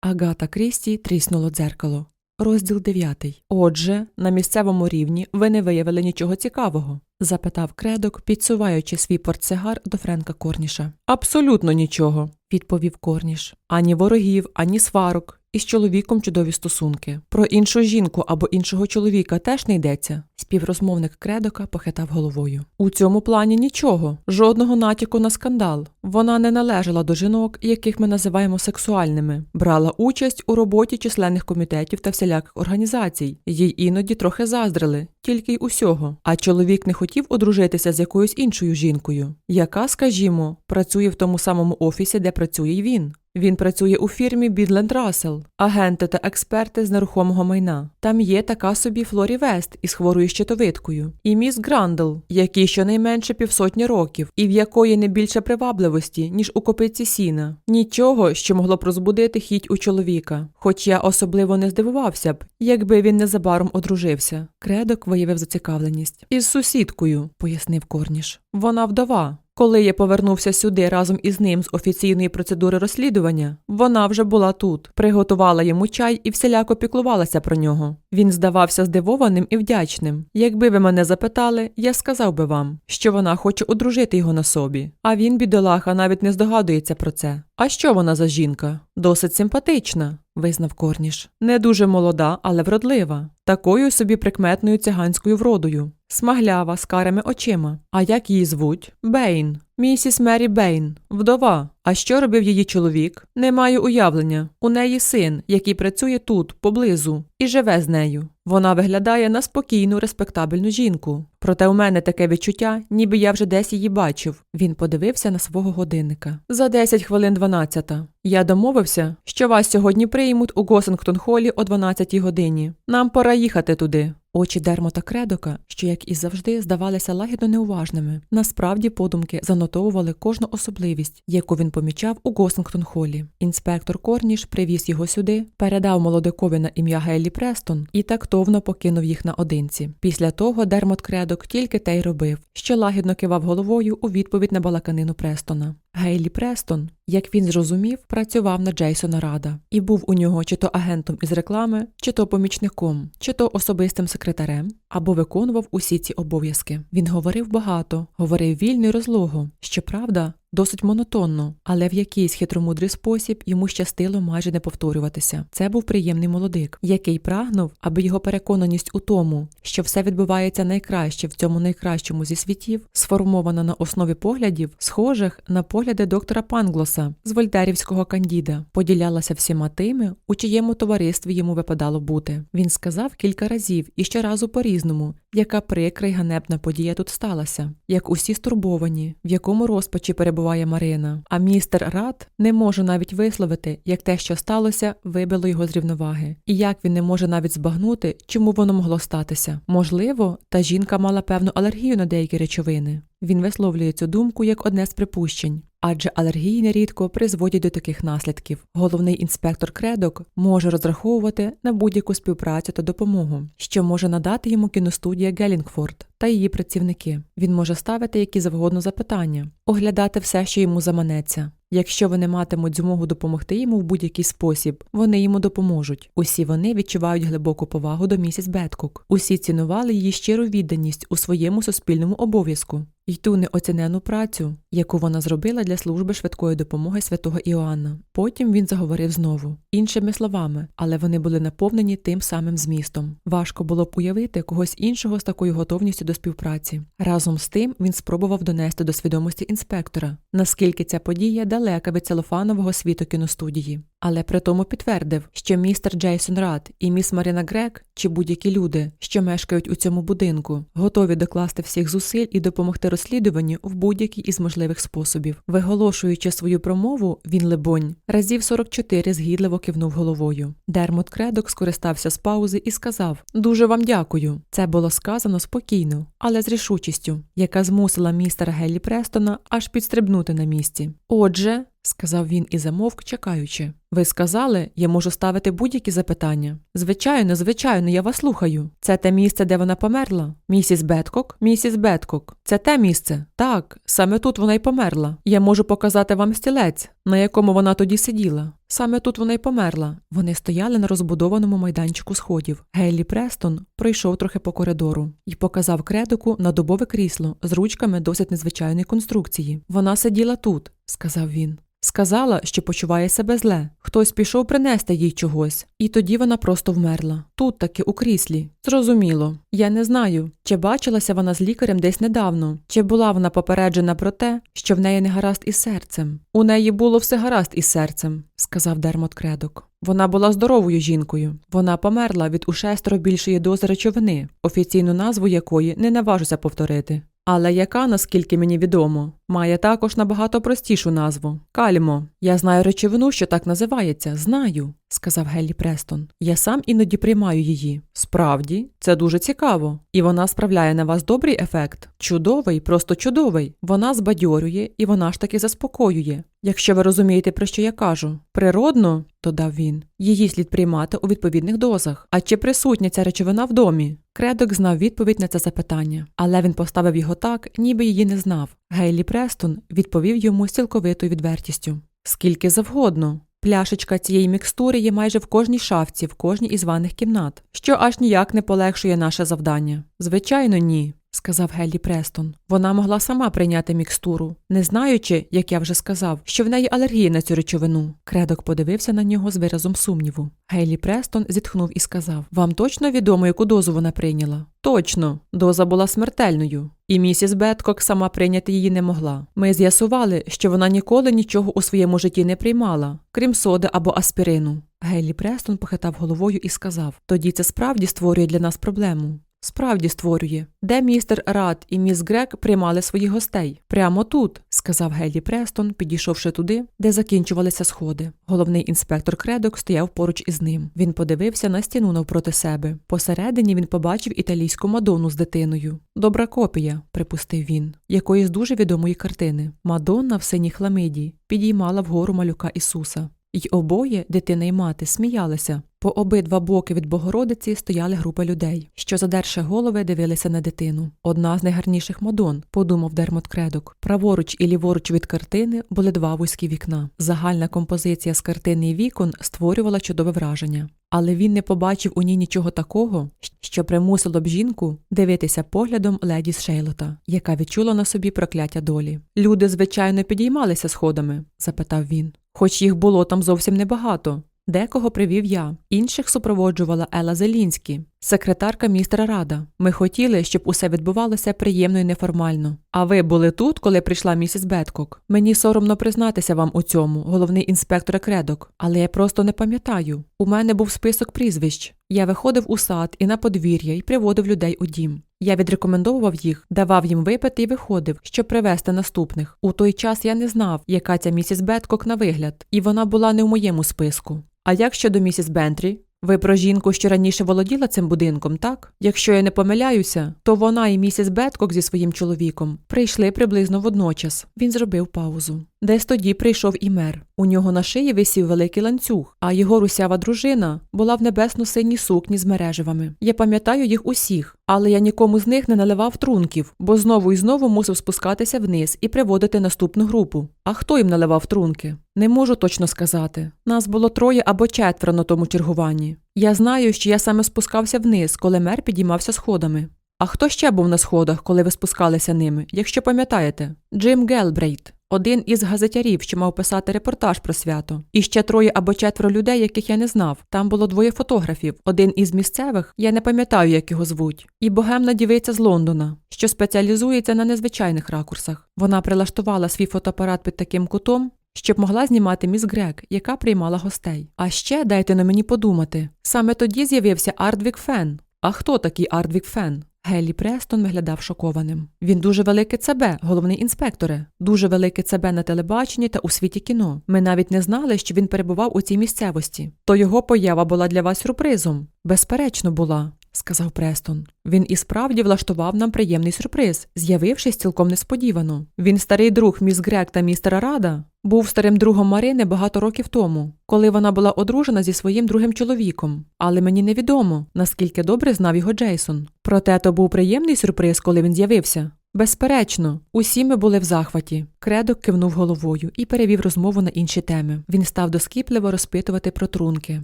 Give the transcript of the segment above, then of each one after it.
Агата Крісті тріснуло дзеркало. Розділ 9. Отже, на місцевому рівні ви не виявили нічого цікавого? запитав кредок, підсуваючи свій портсигар до Френка Корніша. Абсолютно нічого, відповів Корніш. Ані ворогів, ані сварок. Із чоловіком чудові стосунки. Про іншу жінку або іншого чоловіка теж не йдеться. Співрозмовник кредока похитав головою. У цьому плані нічого, жодного натяку на скандал. Вона не належала до жінок, яких ми називаємо сексуальними, брала участь у роботі численних комітетів та всіляких організацій. Їй іноді трохи заздрили, тільки й усього. А чоловік не хотів одружитися з якоюсь іншою жінкою, яка, скажімо, працює в тому самому офісі, де працює й він. Він працює у фірмі Бідленд Рассел, агенти та експерти з нерухомого майна. Там є така собі Флорі Вест із хворою щитовидкою, і міс Грандл, якій щонайменше півсотні років, і в якої не більше привабливості, ніж у копиці сіна. Нічого, що могло б розбудити хіть у чоловіка. Хоч я особливо не здивувався б, якби він незабаром одружився. Кредок виявив зацікавленість. Із сусідкою, пояснив Корніш. Вона вдова. Коли я повернувся сюди разом із ним з офіційної процедури розслідування, вона вже була тут, приготувала йому чай і всіляко піклувалася про нього. Він здавався здивованим і вдячним. Якби ви мене запитали, я сказав би вам, що вона хоче одружити його на собі. А він, бідолаха, навіть не здогадується про це. А що вона за жінка? Досить симпатична, визнав Корніш. Не дуже молода, але вродлива. Такою собі прикметною циганською вродою. Смаглява, з карими очима. А як її звуть? Бейн. Місіс Мері Бейн, вдова. А що робив її чоловік? Не маю уявлення. У неї син, який працює тут, поблизу, і живе з нею. Вона виглядає на спокійну, респектабельну жінку. Проте у мене таке відчуття, ніби я вже десь її бачив. Він подивився на свого годинника. За 10 хвилин 12. Я домовився, що вас сьогодні приймуть у Госингтон Холі о 12 годині. Нам пора їхати туди. Очі Дермота Кредока, що, як і завжди, здавалися лагідно неуважними, насправді подумки занотовували кожну особливість, яку він помічав у Госингтон Холі. Інспектор Корніш привіз його сюди, передав молодикові на ім'я Гейлі Престон і тактовно покинув їх наодинці. Після того Дермот Кредок тільки те й робив, що лагідно кивав головою у відповідь на балаканину Престона. Гейлі Престон, як він зрозумів, працював на Джейсона Рада і був у нього чи то агентом із реклами, чи то помічником, чи то особистим секретарем, або виконував усі ці обов'язки. Він говорив багато, говорив вільно й розлого. Щоправда, Досить монотонно, але в якийсь хитромудрий спосіб йому щастило майже не повторюватися. Це був приємний молодик, який прагнув, аби його переконаність у тому, що все відбувається найкраще в цьому найкращому зі світів, сформована на основі поглядів, схожих на погляди доктора Панглоса з вольтерівського кандіда, поділялася всіма тими, у чиєму товаристві йому випадало бути. Він сказав кілька разів і щоразу по-різному, яка прикра й ганебна подія тут сталася, як усі стурбовані, в якому розпачі перебуває Марина. А містер Рад не може навіть висловити, як те, що сталося, вибило його з рівноваги, і як він не може навіть збагнути, чому воно могло статися. Можливо, та жінка мала певну алергію на деякі речовини. Він висловлює цю думку як одне з припущень. Адже алергії нерідко призводять до таких наслідків. Головний інспектор кредок може розраховувати на будь-яку співпрацю та допомогу, що може надати йому кіностудія Гелінгфорд та її працівники. Він може ставити які завгодно запитання, оглядати все, що йому заманеться. Якщо вони матимуть змогу допомогти йому в будь-який спосіб, вони йому допоможуть. Усі вони відчувають глибоку повагу до місіс Беткук. Усі цінували її щиру відданість у своєму суспільному обов'язку й ту неоцінену працю, яку вона зробила для служби швидкої допомоги святого Іоанна. Потім він заговорив знову, іншими словами, але вони були наповнені тим самим змістом. Важко було б уявити когось іншого з такою готовністю до співпраці. Разом з тим він спробував донести до свідомості інспектора, наскільки ця подія далека від целофанового світу кіностудії. Але при тому підтвердив, що містер Джейсон Рад і міс Маріна Грек чи будь-які люди, що мешкають у цьому будинку, готові докласти всіх зусиль і допомогти розслідуванню в будь-який із можливих способів. Виголошуючи свою промову, він, либонь, разів 44 згідливо кивнув головою. Дермот Кредок скористався з паузи і сказав: Дуже вам дякую. Це було сказано спокійно, але з рішучістю, яка змусила містера Геллі Престона аж підстрибнути на місці. Отже, сказав він і замовк, чекаючи. Ви сказали, я можу ставити будь-які запитання. Звичайно, звичайно, я вас слухаю. Це те місце, де вона померла? Місіс Беткок? Місіс Беткок. Це те місце? Так, саме тут вона й померла. Я можу показати вам стілець, на якому вона тоді сиділа. Саме тут вона й померла. Вони стояли на розбудованому майданчику сходів. Гейлі Престон пройшов трохи по коридору і показав кредику на дубове крісло з ручками досить незвичайної конструкції. Вона сиділа тут, сказав він. Сказала, що почуває себе зле. Хтось пішов принести їй чогось, і тоді вона просто вмерла. Тут таки у кріслі. Зрозуміло. Я не знаю, чи бачилася вона з лікарем десь недавно, чи була вона попереджена про те, що в неї не гаразд із серцем. У неї було все гаразд із серцем, сказав Дермот Кредок. Вона була здоровою жінкою. Вона померла від у шестеро більшої дози речовини, офіційну назву якої не наважуся повторити. Але яка, наскільки мені відомо, має також набагато простішу назву кальмо. Я знаю речовину, що так називається, знаю, сказав Геллі Престон. Я сам іноді приймаю її. Справді, це дуже цікаво. І вона справляє на вас добрий ефект. Чудовий, просто чудовий. Вона збадьорює і вона ж таки заспокоює. Якщо ви розумієте, про що я кажу. Природно, додав він, її слід приймати у відповідних дозах. А чи присутня ця речовина в домі? Кредок знав відповідь на це запитання, але він поставив його так, ніби її не знав. Гейлі Престон відповів йому з цілковитою відвертістю. Скільки завгодно. Пляшечка цієї мікстури є майже в кожній шафці, в кожній із ванних кімнат, що аж ніяк не полегшує наше завдання. Звичайно, ні. Сказав Геллі Престон. Вона могла сама прийняти мікстуру, не знаючи, як я вже сказав, що в неї алергія на цю речовину. Кредок подивився на нього з виразом сумніву. Гейлі Престон зітхнув і сказав: Вам точно відомо, яку дозу вона прийняла? Точно, доза була смертельною, і місіс Беткок сама прийняти її не могла. Ми з'ясували, що вона ніколи нічого у своєму житті не приймала, крім соди або аспірину. Гейлі Престон похитав головою і сказав: Тоді це справді створює для нас проблему. Справді створює. Де містер Рад і міс Грек приймали своїх гостей? Прямо тут, сказав Геллі Престон, підійшовши туди, де закінчувалися сходи. Головний інспектор Кредок стояв поруч із ним. Він подивився на стіну навпроти себе. Посередині він побачив італійську мадону з дитиною. Добра копія, припустив він, якоїсь дуже відомої картини. Мадонна в синій хламиді підіймала вгору малюка Ісуса. Й обоє, дитина й мати, сміялися. По обидва боки від Богородиці стояли групи людей, що, задерши голови, дивилися на дитину. Одна з найгарніших мадон, подумав Дермот Кредок. Праворуч і ліворуч від картини були два вузькі вікна. Загальна композиція з картини і вікон створювала чудове враження. Але він не побачив у ній нічого такого, що примусило б жінку дивитися поглядом леді Шейлота, яка відчула на собі прокляття долі. Люди, звичайно, підіймалися сходами? запитав він. Хоч їх було там зовсім небагато. Декого привів я, інших супроводжувала Ела Зелінські, секретарка містера Рада. Ми хотіли, щоб усе відбувалося приємно і неформально. А ви були тут, коли прийшла місіс Беткок? Мені соромно признатися вам у цьому, головний інспектор Кредок, але я просто не пам'ятаю. У мене був список прізвищ. Я виходив у сад і на подвір'я і приводив людей у дім. Я відрекомендовував їх, давав їм випити і виходив, щоб привезти наступних. У той час я не знав, яка ця місіс Беткок на вигляд, і вона була не в моєму списку. А як щодо місіс Бентрі? Ви про жінку, що раніше володіла цим будинком, так? Якщо я не помиляюся, то вона і місіс Беткок зі своїм чоловіком прийшли приблизно водночас. Він зробив паузу. Десь тоді прийшов і мер. У нього на шиї висів великий ланцюг, а його русява дружина була в небесно-синій сукні з мереживами. Я пам'ятаю їх усіх, але я нікому з них не наливав трунків, бо знову і знову мусив спускатися вниз і приводити наступну групу. А хто їм наливав трунки? Не можу точно сказати. Нас було троє або четверо на тому чергуванні. Я знаю, що я саме спускався вниз, коли мер підіймався сходами. А хто ще був на сходах, коли ви спускалися ними, якщо пам'ятаєте? Джим Гелбрейт. Один із газетярів, що мав писати репортаж про свято, і ще троє або четверо людей, яких я не знав. Там було двоє фотографів. Один із місцевих, я не пам'ятаю, як його звуть, і богемна дівиця з Лондона, що спеціалізується на незвичайних ракурсах. Вона прилаштувала свій фотоапарат під таким кутом. Щоб могла знімати міс Грек, яка приймала гостей. А ще дайте на мені подумати. Саме тоді з'явився Ардвік Фен. А хто такий Ардвік Фен? Геллі Престон виглядав шокованим. Він дуже велике ЦБ, головний інспекторе, дуже велике ЦБ на телебаченні та у світі кіно. Ми навіть не знали, що він перебував у цій місцевості. То його поява була для вас сюрпризом. Безперечно, була. Сказав Престон. Він і справді влаштував нам приємний сюрприз, з'явившись цілком несподівано. Він старий друг міс Грек та містера Рада, був старим другом Марини багато років тому, коли вона була одружена зі своїм другим чоловіком. Але мені невідомо, наскільки добре знав його Джейсон. Проте то був приємний сюрприз, коли він з'явився. Безперечно, усі ми були в захваті. Кредок кивнув головою і перевів розмову на інші теми. Він став доскіпливо розпитувати про трунки,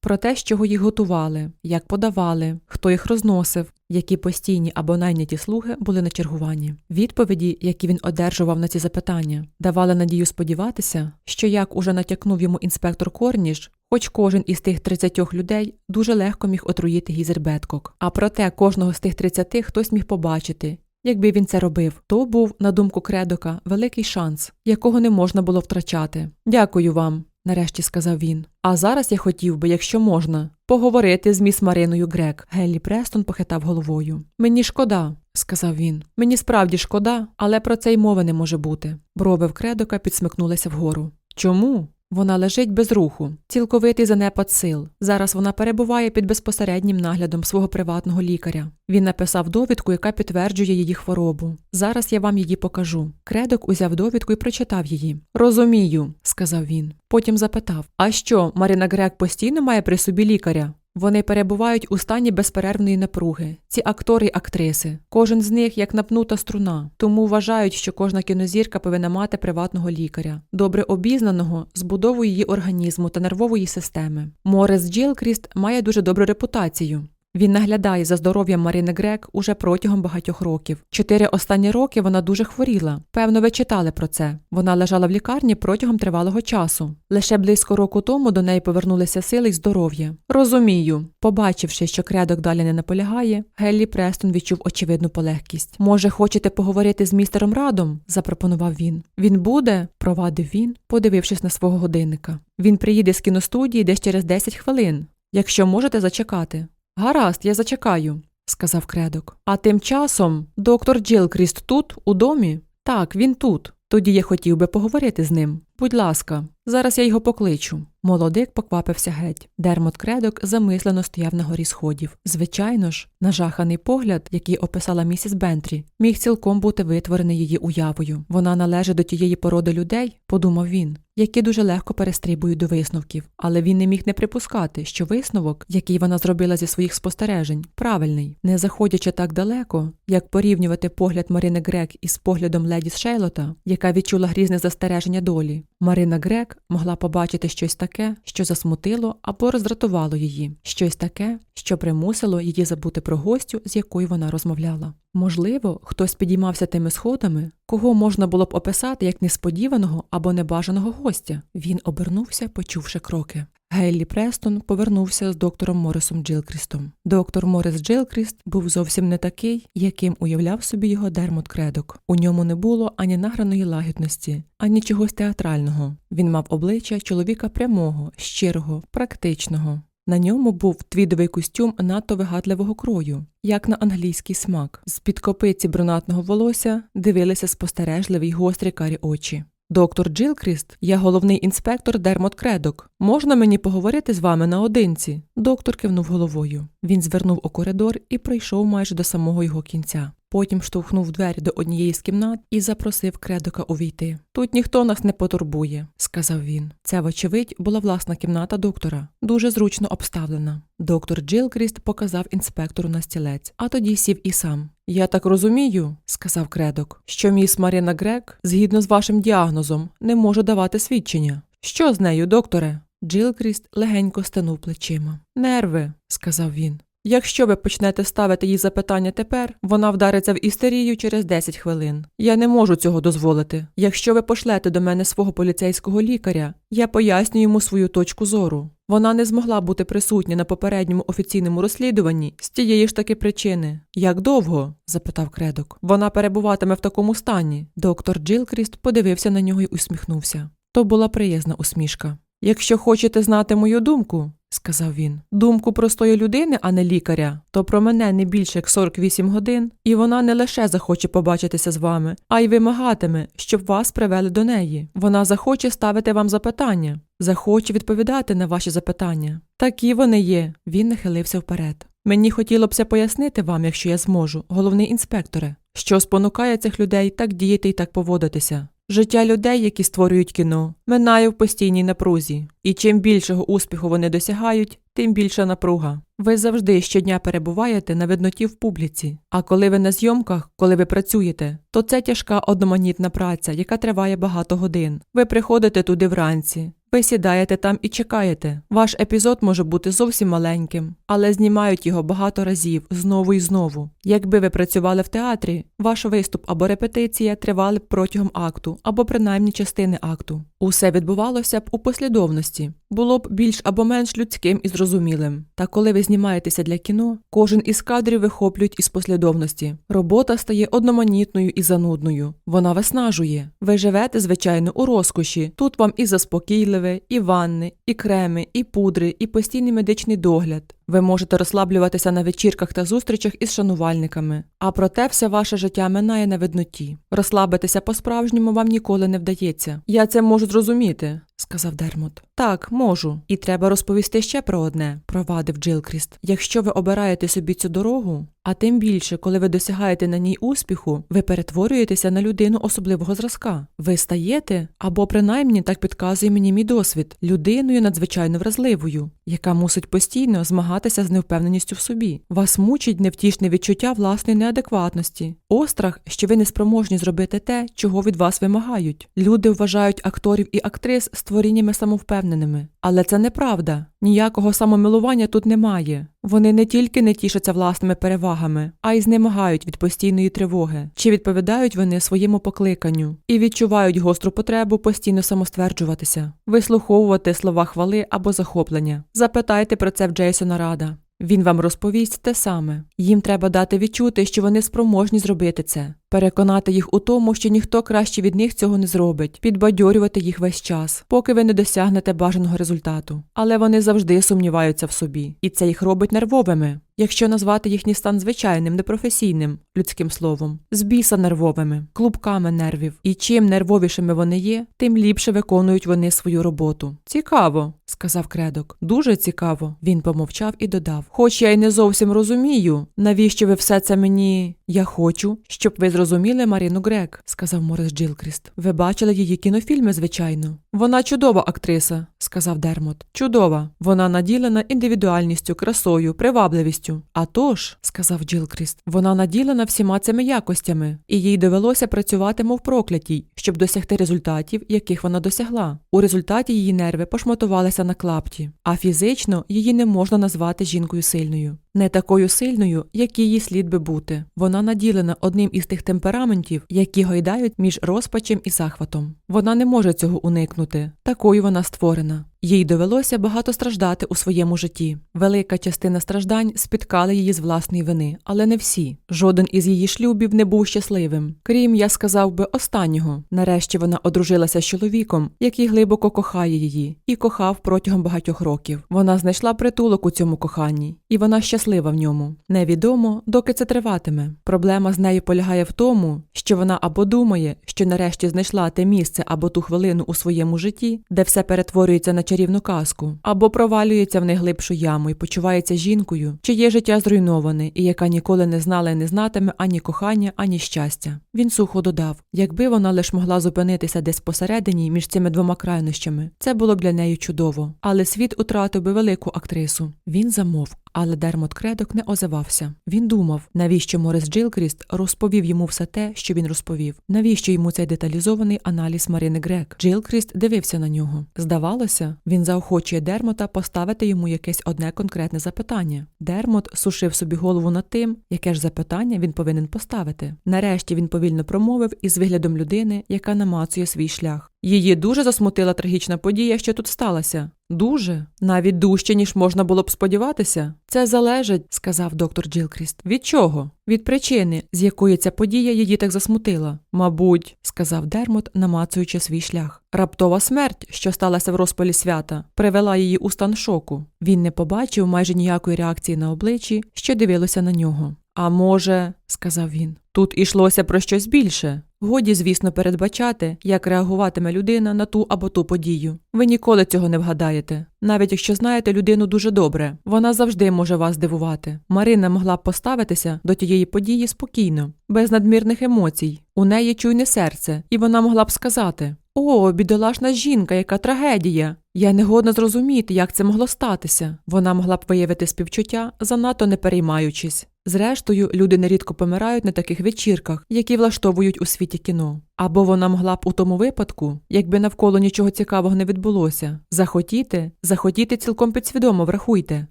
про те, з чого їх готували, як подавали, хто їх розносив, які постійні або найняті слуги були на чергуванні. Відповіді, які він одержував на ці запитання, давали надію сподіватися, що як уже натякнув йому інспектор Корніш, Хоч кожен із тих 30 людей дуже легко міг отруїти Гізер Беткок. А проте кожного з тих 30 хтось міг побачити. Якби він це робив, то був, на думку Кредока, великий шанс, якого не можна було втрачати. Дякую вам, нарешті сказав він. А зараз я хотів би, якщо можна, поговорити з міс Мариною Грек. Геллі Престон похитав головою. Мені шкода, сказав він. Мені справді шкода, але про це й мови не може бути. Брови в Кредока підсмикнулися вгору. Чому? Вона лежить без руху, цілковитий занепад сил. Зараз вона перебуває під безпосереднім наглядом свого приватного лікаря. Він написав довідку, яка підтверджує її хворобу. Зараз я вам її покажу. Кредок узяв довідку і прочитав її. Розумію, сказав він. Потім запитав: А що, Марина Грек постійно має при собі лікаря? Вони перебувають у стані безперервної напруги. Ці актори й актриси. Кожен з них як напнута струна. Тому вважають, що кожна кінозірка повинна мати приватного лікаря, добре обізнаного з будовою її організму та нервової системи. Морес Джилкріст має дуже добру репутацію. Він наглядає за здоров'ям Марини Грек уже протягом багатьох років. Чотири останні роки вона дуже хворіла. Певно, ви читали про це. Вона лежала в лікарні протягом тривалого часу. Лише близько року тому до неї повернулися сили й здоров'я. Розумію. Побачивши, що кредок далі не наполягає, Геллі Престон відчув очевидну полегкість. Може, хочете поговорити з містером Радом? запропонував він. Він буде, провадив він, подивившись на свого годинника. Він приїде з кіностудії десь через 10 хвилин. Якщо можете зачекати. Гаразд, я зачекаю, сказав кредок. А тим часом доктор Джилкріст тут, у домі? Так, він тут. Тоді я хотів би поговорити з ним. Будь ласка, зараз я його покличу. Молодик поквапився геть. Дермот кредок замислено стояв на горі сходів. Звичайно ж, нажаханий погляд, який описала місіс Бентрі, міг цілком бути витворений її уявою. Вона належить до тієї породи людей, подумав він, які дуже легко перестрибують до висновків, але він не міг не припускати, що висновок, який вона зробила зі своїх спостережень, правильний, не заходячи так далеко, як порівнювати погляд Марини Грек із поглядом леді Шейлота, яка відчула грізне застереження долі. Марина Грек могла побачити щось таке, що засмутило або роздратувало її, щось таке, що примусило її забути про гостю, з якою вона розмовляла. Можливо, хтось підіймався тими сходами, кого можна було б описати як несподіваного або небажаного гостя. Він обернувся, почувши кроки. Гейлі Престон повернувся з доктором Морисом Джилкрістом. Доктор Морис Джилкріст був зовсім не такий, яким уявляв собі його Дермот Кредок. У ньому не було ані награної лагідності, ані чогось театрального. Він мав обличчя чоловіка прямого, щирого, практичного. На ньому був твідовий костюм надто вигадливого крою, як на англійський смак. З-під копиці брунатного волосся дивилися спостережливі й гострі карі очі. Доктор Джилкріст, я головний інспектор Дермот Кредок. Можна мені поговорити з вами наодинці? Доктор кивнув головою. Він звернув у коридор і прийшов майже до самого його кінця. Потім штовхнув двері до однієї з кімнат і запросив кредока увійти. Тут ніхто нас не потурбує, сказав він. Це, вочевидь, була власна кімната доктора, дуже зручно обставлена. Доктор Джилкріст показав інспектору на стілець, а тоді сів і сам. Я так розумію, сказав кредок, що міс Марина Грек, згідно з вашим діагнозом, не може давати свідчення. Що з нею, докторе? Джилкріст легенько стенув плечима. Нерви, сказав він. Якщо ви почнете ставити їй запитання тепер, вона вдариться в істерію через 10 хвилин. Я не можу цього дозволити. Якщо ви пошлете до мене свого поліцейського лікаря, я поясню йому свою точку зору. Вона не змогла бути присутня на попередньому офіційному розслідуванні з тієї ж таки причини. Як довго? запитав кредок. Вона перебуватиме в такому стані. Доктор Джилкріст подивився на нього і усміхнувся. То була приязна усмішка. Якщо хочете знати мою думку, сказав він, думку простої людини, а не лікаря, то про мене не більше як 48 годин, і вона не лише захоче побачитися з вами, а й вимагатиме, щоб вас привели до неї. Вона захоче ставити вам запитання, захоче відповідати на ваші запитання. Такі вони є. Він нахилився вперед. Мені хотілося б пояснити вам, якщо я зможу, головний інспекторе, що спонукає цих людей так діяти і так поводитися. Життя людей, які створюють кіно, минає в постійній напрузі, і чим більшого успіху вони досягають, тим більша напруга. Ви завжди щодня перебуваєте на видноті в публіці. А коли ви на зйомках, коли ви працюєте, то це тяжка одноманітна праця, яка триває багато годин. Ви приходите туди вранці. Ви сідаєте там і чекаєте. Ваш епізод може бути зовсім маленьким, але знімають його багато разів, знову і знову. Якби ви працювали в театрі, ваш виступ або репетиція тривали б протягом акту, або принаймні частини акту. Усе відбувалося б у послідовності, було б більш або менш людським і зрозумілим. Та коли ви знімаєтеся для кіно, кожен із кадрів вихоплюють із послідовності. Робота стає одноманітною і занудною. Вона виснажує. Ви живете, звичайно, у розкоші. Тут вам і заспокійливе, і ванни, і креми, і пудри, і постійний медичний догляд. Ви можете розслаблюватися на вечірках та зустрічах із шанувальниками, а проте все ваше життя минає на видноті. Розслабитися по-справжньому вам ніколи не вдається. Я це можу зрозуміти, сказав Дермот. Так, можу. І треба розповісти ще про одне, провадив Джилкріст. Якщо ви обираєте собі цю дорогу, а тим більше, коли ви досягаєте на ній успіху, ви перетворюєтеся на людину особливого зразка. Ви стаєте, або принаймні так підказує мені мій досвід, людиною надзвичайно вразливою, яка мусить постійно змагатися з невпевненістю в собі. Вас мучить невтішне відчуття власної неадекватності, острах, що ви не спроможні зробити те, чого від вас вимагають. Люди вважають акторів і актрис створіннями самовпевненими, але це неправда. Ніякого самомилування тут немає. Вони не тільки не тішаться власними перевагами, а й знемагають від постійної тривоги, чи відповідають вони своєму покликанню і відчувають гостру потребу постійно самостверджуватися, вислуховувати слова хвали або захоплення. Запитайте про це в Джейсона Рада. Він вам розповість те саме. Їм треба дати відчути, що вони спроможні зробити це, переконати їх у тому, що ніхто краще від них цього не зробить, підбадьорювати їх весь час, поки ви не досягнете бажаного результату. Але вони завжди сумніваються в собі, і це їх робить нервовими. Якщо назвати їхній стан звичайним, непрофесійним, людським словом, з біса нервовими, клубками нервів. І чим нервовішими вони є, тим ліпше виконують вони свою роботу. Цікаво, сказав кредок. Дуже цікаво. Він помовчав і додав: Хоч я й не зовсім розумію, навіщо ви все це мені. Я хочу, щоб ви зрозуміли Маріну Грек, сказав Морис Джилкріст. Ви бачили її кінофільми, звичайно. Вона чудова актриса, сказав Дермот. Чудова. Вона наділена індивідуальністю, красою, привабливістю. А тож, сказав Джилкріст, вона наділена всіма цими якостями, і їй довелося працювати, мов проклятій, щоб досягти результатів, яких вона досягла. У результаті її нерви пошматувалися на клапті, а фізично її не можна назвати жінкою сильною. Не такою сильною, як її слід би бути. Вона наділена одним із тих темпераментів, які гойдають між розпачем і захватом. Вона не може цього уникнути. Такою вона створена. Їй довелося багато страждати у своєму житті. Велика частина страждань спіткала її з власної вини, але не всі. Жоден із її шлюбів не був щасливим. Крім, я сказав би, останнього. Нарешті вона одружилася з чоловіком, який глибоко кохає її, і кохав протягом багатьох років. Вона знайшла притулок у цьому коханні, і вона щаслива в ньому. Невідомо, доки це триватиме. Проблема з нею полягає в тому, що вона або думає, що нарешті знайшла те місце або ту хвилину у своєму житті, де все перетворюється на чарівну казку, або провалюється в найглибшу яму і почувається жінкою, чиє життя зруйноване і яка ніколи не знала і не знатиме ані кохання, ані щастя. Він сухо додав: якби вона лиш могла зупинитися десь посередині між цими двома крайнощами, це було б для неї чудово. Але світ утратив би велику актрису. Він замовк. Але Дермот Кредок не озивався. Він думав, навіщо Морис Джилкріст розповів йому все те, що він розповів. Навіщо йому цей деталізований аналіз Марини Грек? Джилкріст дивився на нього. Здавалося, він заохочує Дермота поставити йому якесь одне конкретне запитання. Дермот сушив собі голову над тим, яке ж запитання він повинен поставити. Нарешті він повільно промовив із виглядом людини, яка намацує свій шлях. Її дуже засмутила трагічна подія, що тут сталася. Дуже, навіть дужче, ніж можна було б сподіватися. Це залежить, сказав доктор Джилкріст. Від чого? Від причини, з якої ця подія її так засмутила. Мабуть, сказав Дермот, намацуючи свій шлях. Раптова смерть, що сталася в розпалі свята, привела її у стан шоку. Він не побачив майже ніякої реакції на обличчі, що дивилося на нього. А може, сказав він, тут ішлося про щось більше. Годі, звісно, передбачати, як реагуватиме людина на ту або ту подію. Ви ніколи цього не вгадаєте. Навіть якщо знаєте людину дуже добре, вона завжди може вас здивувати. Марина могла б поставитися до тієї події спокійно, без надмірних емоцій. У неї чуйне серце, і вона могла б сказати: О, бідолашна жінка, яка трагедія! Я не годна зрозуміти, як це могло статися. Вона могла б виявити співчуття, занадто не переймаючись. Зрештою, люди нерідко помирають на таких вечірках, які влаштовують у світі кіно. Або вона могла б у тому випадку, якби навколо нічого цікавого не відбулося, захотіти, захотіти цілком підсвідомо, врахуйте,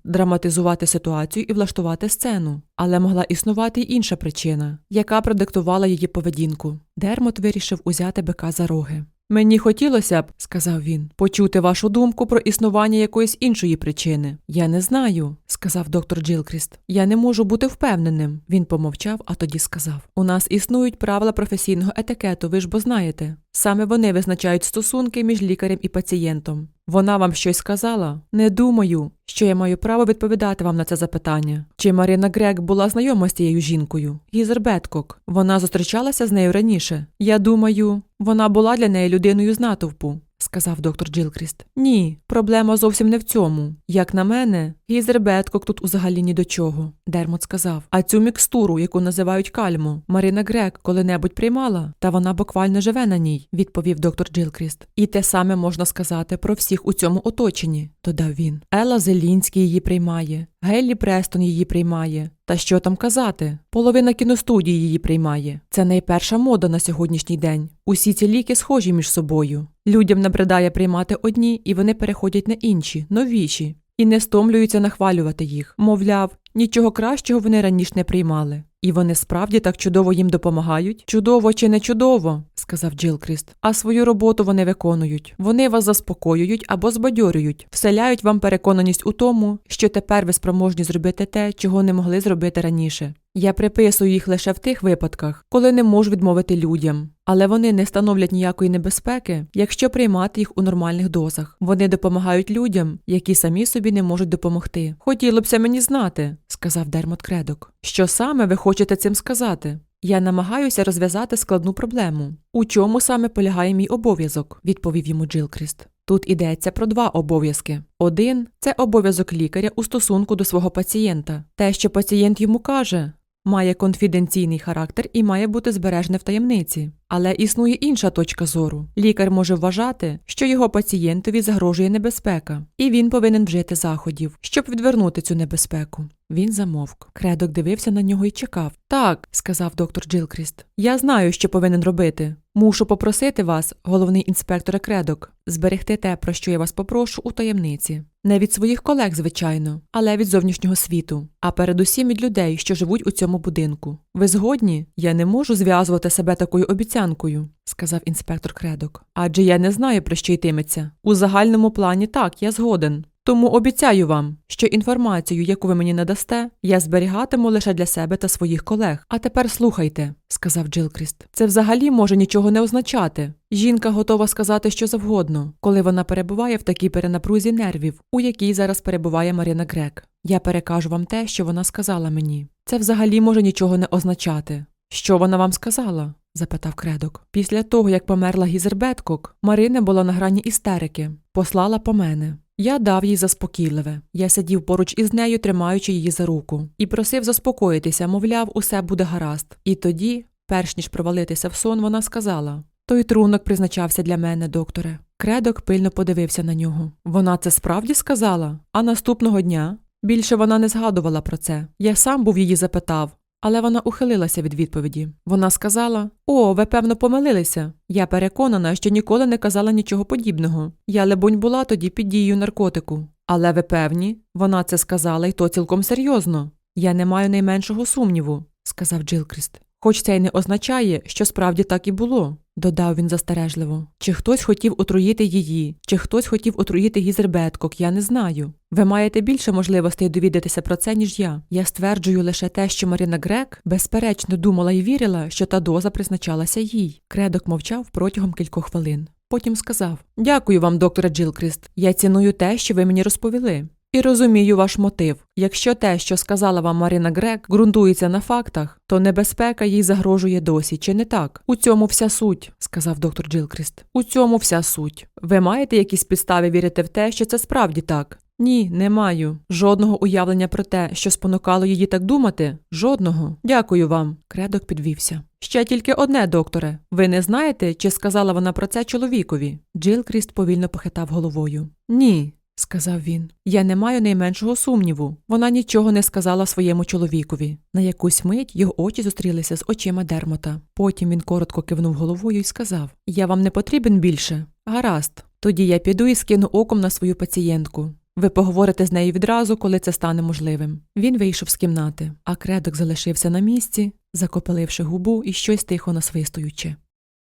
драматизувати ситуацію і влаштувати сцену. Але могла існувати й інша причина, яка продиктувала її поведінку. Дермот вирішив узяти бика за роги. Мені хотілося б, сказав він, почути вашу думку про існування якоїсь іншої причини. Я не знаю, сказав доктор Джилкріст. Я не можу бути впевненим. Він помовчав, а тоді сказав: У нас існують правила професійного етикету, ви ж бо знаєте. Саме вони визначають стосунки між лікарем і пацієнтом. Вона вам щось сказала? Не думаю, що я маю право відповідати вам на це запитання. Чи Марина Грек була знайома з тією жінкою? Гізер Беткок. Вона зустрічалася з нею раніше. Я думаю, вона була для неї людиною з натовпу. Сказав доктор Джилкріст. Ні, проблема зовсім не в цьому. Як на мене, Гізер Беткок тут взагалі ні до чого. Дермот сказав. А цю мікстуру, яку називають кальмо, Марина Грек коли-небудь приймала, та вона буквально живе на ній, відповів доктор Джилкріст. І те саме можна сказати про всіх у цьому оточенні, додав він. Елла Зелінський її приймає, Геллі Престон її приймає. Та що там казати? Половина кіностудії її приймає. Це найперша мода на сьогоднішній день. Усі ці ліки схожі між собою. Людям набридає приймати одні, і вони переходять на інші, новіші, і не стомлюються нахвалювати їх. Мовляв, нічого кращого вони раніше не приймали. І вони справді так чудово їм допомагають? Чудово чи не чудово, сказав Джилкріст. А свою роботу вони виконують. Вони вас заспокоюють або збадьорюють, вселяють вам переконаність у тому, що тепер ви спроможні зробити те, чого не могли зробити раніше. Я приписую їх лише в тих випадках, коли не можу відмовити людям. Але вони не становлять ніякої небезпеки, якщо приймати їх у нормальних дозах. Вони допомагають людям, які самі собі не можуть допомогти. Хотіло бся мені знати, сказав Дермот Кредок. Що саме ви хочете цим сказати? Я намагаюся розв'язати складну проблему. У чому саме полягає мій обов'язок? відповів йому Джилкріст. Тут йдеться про два обов'язки. Один це обов'язок лікаря у стосунку до свого пацієнта. Те, що пацієнт йому каже, має конфіденційний характер і має бути збережене в таємниці. Але існує інша точка зору. Лікар може вважати, що його пацієнтові загрожує небезпека, і він повинен вжити заходів, щоб відвернути цю небезпеку. Він замовк. Кредок дивився на нього і чекав. Так, сказав доктор Джилкріст. Я знаю, що повинен робити. Мушу попросити вас, головний інспектор Кредок, зберегти те, про що я вас попрошу, у таємниці. Не від своїх колег, звичайно, але від зовнішнього світу, а передусім від людей, що живуть у цьому будинку. Ви згодні? Я не можу зв'язувати себе такою обіцянкою, сказав інспектор Кредок. Адже я не знаю, про що йтиметься. У загальному плані так, я згоден. Тому обіцяю вам, що інформацію, яку ви мені надасте, я зберігатиму лише для себе та своїх колег. А тепер слухайте, сказав Джилкріст. Це взагалі може нічого не означати. Жінка готова сказати що завгодно, коли вона перебуває в такій перенапрузі нервів, у якій зараз перебуває Марина Грек. Я перекажу вам те, що вона сказала мені. Це взагалі може нічого не означати. Що вона вам сказала? запитав кредок. Після того, як померла Гізер Беткок, Марина була на грані істерики, послала по мене. Я дав їй заспокійливе. Я сидів поруч із нею, тримаючи її за руку, і просив заспокоїтися, мовляв, усе буде гаразд. І тоді, перш ніж провалитися в сон, вона сказала: Той трунок призначався для мене, докторе. Кредок пильно подивився на нього. Вона це справді сказала? А наступного дня більше вона не згадувала про це. Я сам був її запитав. Але вона ухилилася від відповіді. Вона сказала: О, ви певно помилилися. Я переконана, що ніколи не казала нічого подібного. Я, лебонь, була тоді під дією наркотику. Але ви певні, вона це сказала, і то цілком серйозно. Я не маю найменшого сумніву, сказав Джилкріст. Хоч це й не означає, що справді так і було, додав він застережливо. Чи хтось хотів отруїти її, чи хтось хотів отруїти гізербеткок, я не знаю. Ви маєте більше можливостей довідатися про це, ніж я. Я стверджую лише те, що Марина Грек безперечно думала і вірила, що та доза призначалася їй. Кредок мовчав протягом кількох хвилин. Потім сказав: Дякую вам, докторе Джилкріст. Я ціную те, що ви мені розповіли. І розумію ваш мотив. Якщо те, що сказала вам Марина Грек, ґрунтується на фактах, то небезпека їй загрожує досі, чи не так? У цьому вся суть, сказав доктор Джилкріст. У цьому вся суть. Ви маєте якісь підстави вірити в те, що це справді так? Ні, не маю. Жодного уявлення про те, що спонукало її так думати? Жодного. Дякую вам. Кредок підвівся. Ще тільки одне, докторе. Ви не знаєте, чи сказала вона про це чоловікові? Джилкріст повільно похитав головою. Ні. Сказав він, я не маю найменшого сумніву. Вона нічого не сказала своєму чоловікові. На якусь мить його очі зустрілися з очима Дермота. Потім він коротко кивнув головою і сказав: Я вам не потрібен більше. Гаразд. Тоді я піду і скину оком на свою пацієнтку. Ви поговорите з нею відразу, коли це стане можливим. Він вийшов з кімнати, а кредок залишився на місці, закопиливши губу і щось тихо насвистуючи.